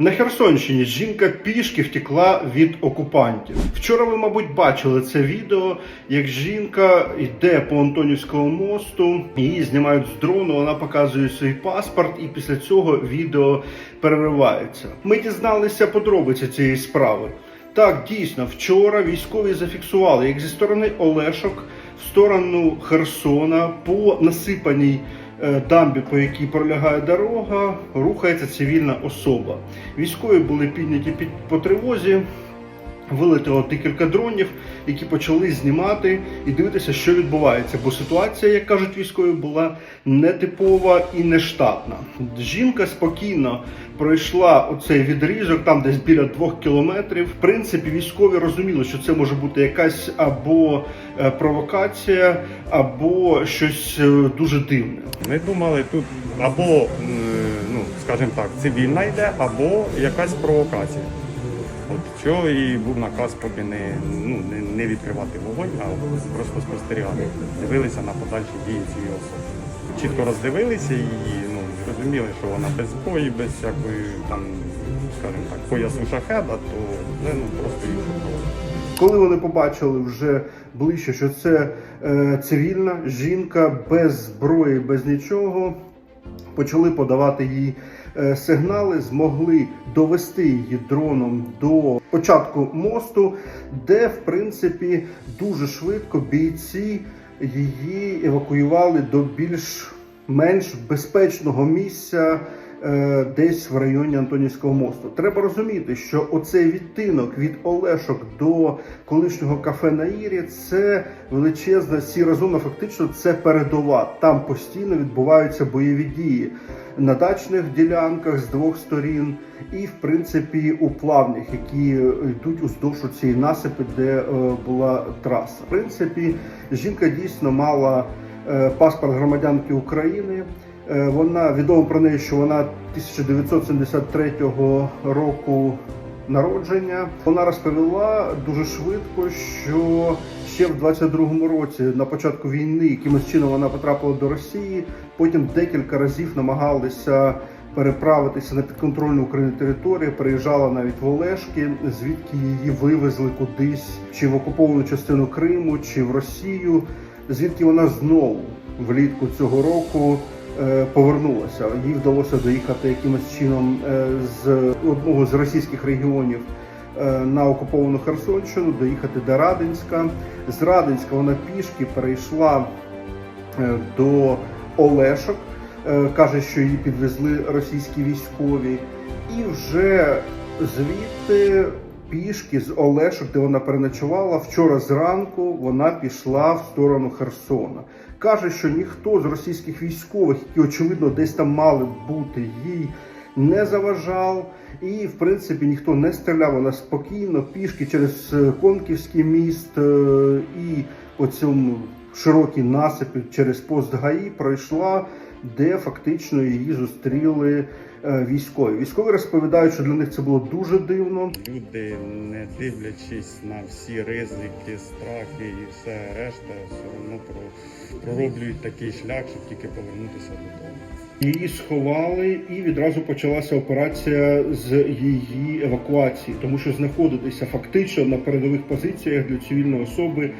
На Херсонщині жінка пішки втекла від окупантів. Вчора ви, мабуть, бачили це відео, як жінка йде по Антонівському мосту, її знімають з дрону, вона показує свій паспорт, і після цього відео переривається. Ми дізналися подробиці цієї справи. Так, дійсно, вчора військові зафіксували, як зі сторони Олешок в сторону Херсона по насипаній дамбі, по якій пролягає дорога, рухається цивільна особа. Військові були підняті під по тривозі. Вилетіло декілька дронів, які почали знімати і дивитися, що відбувається. Бо ситуація, як кажуть військові, була нетипова і нештатна. Жінка спокійно пройшла оцей відрізок, там десь біля двох кілометрів. В принципі, військові розуміли, що це може бути якась або е, провокація, або щось е, дуже дивне. Ми думали, тут або, ну, скажімо так, цивільна йде, або якась провокація. Що і був наказ поки не, ну, не, не відкривати вогонь, а просто спостерігати. Дивилися на подальші дії цієї особи. Чітко роздивилися і ну, зрозуміли, що вона без зброї, без всякої там, скажімо так, поясу шахеда, то ну, просто їх шокувало. Коли вони побачили вже ближче, що це е, цивільна жінка без зброї, без нічого, почали подавати їй е, сигнали, змогли довести її дроном до початку мосту, де в принципі дуже швидко бійці її евакуювали до більш менш безпечного місця. Е, Десь в районі Антонівського мосту. Треба розуміти, що оцей відтинок від Олешок до колишнього кафе на Ірі це величезна сіра зона. Фактично, це передова. Там постійно відбуваються бойові дії на дачних ділянках з двох сторін, і в принципі у плавнях, які йдуть уздовж цієї насипи, де е, була траса. В принципі, жінка дійсно мала е, паспорт громадянки України. Е, Вона відомо про неї, що вона 1973 року народження. Вона розповіла дуже швидко, що ще в 22-му році, на початку війни, якимось чином вона потрапила до Росії. Потім декілька разів намагалися переправитися на підконтрольну Україні територію. Приїжджала навіть в Олешки, звідки її вивезли кудись, чи в окуповану частину Криму, чи в Росію. Звідки вона знову влітку цього року повернулася. Їй вдалося доїхати якимось чином е, з одного з російських регіонів е, на окуповану Херсонщину, доїхати до Радинська. З Радинська вона пішки перейшла е, до Олешок. Е, Каже, що її підвезли російські військові, і вже звідти пішки з Олешок, де вона переночувала, вчора зранку вона пішла в сторону Херсона. Каже, що ніхто з російських військових, які очевидно десь там мали бути, їй не заважав. І, в принципі, ніхто не стріляв. Вона спокійно пішки через е, Конківський міст е, і по цьому широкій насипі через пост ГАІ пройшла, де фактично її зустріли е, військові. Військові розповідають, що для них це було дуже дивно. Люди, не дивлячись на всі ризики, страхи і все решта, все одно про- пророблюють такий шлях, щоб тільки повернутися додому. Її сховали, і відразу почалася операція з її евакуації, тому що знаходитися фактично на передових позиціях для цивільної особи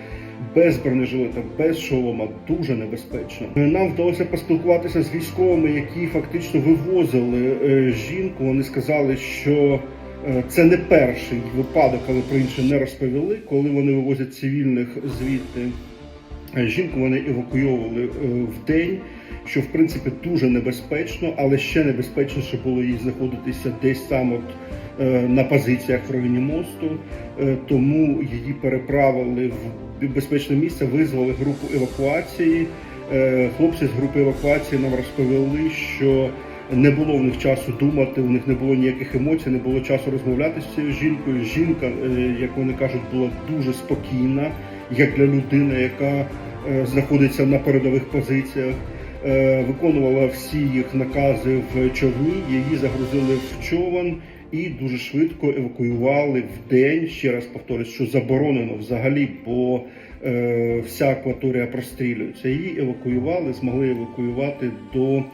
без бронежилета, без шолома дуже небезпечно. Нам вдалося поспілкуватися з військовими, які фактично вивозили е, жінку. Вони сказали, що е, це не перший випадок, але про інше не розповіли, коли вони вивозять цивільних звідти. Е, Жінку вони евакуйовували е, в день, що в принципі дуже небезпечно, але ще небезпечніше було їй знаходитися десь там, от е, на позиціях в районі мосту. Е, Тому її переправили в безпечне місце, визвали групу евакуації. Е, Хлопці з групи евакуації нам розповіли, що не було в них часу думати, у них не було ніяких емоцій, не було часу розмовляти з цією жінкою. Жінка, е, як вони кажуть, була дуже спокійна, як для людини, яка е, знаходиться на передових позиціях. Е, Виконувала всі їх накази в човні, її загрузили в човен і дуже швидко евакуювали в день. Ще раз повторюсь, що заборонено взагалі по е, вся акваторія прострілюється. Її евакуювали, змогли евакуювати до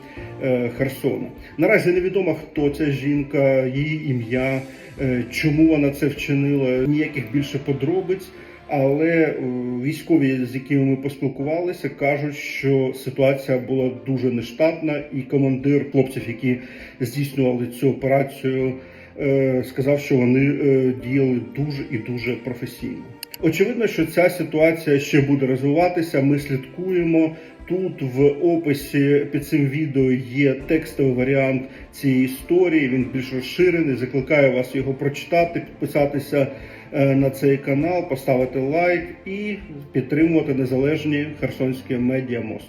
е, Херсону. Наразі невідомо, хто ця жінка, її ім'я, е, чому вона це вчинила, ніяких більше подробиць. Але е, військові, з якими ми поспілкувалися, кажуть, що ситуація була дуже нештатна, і командир хлопців, які здійснювали цю операцію, сказав, що вони е, діяли дуже і дуже професійно. Очевидно, що ця ситуація ще буде розвиватися. Ми слідкуємо. Тут в описі під цим відео є текстовий варіант цієї історії. Він більш розширений. Закликаю вас його прочитати, підписатися е, на цей канал, поставити лайк і підтримувати незалежні херсонські медіа мост.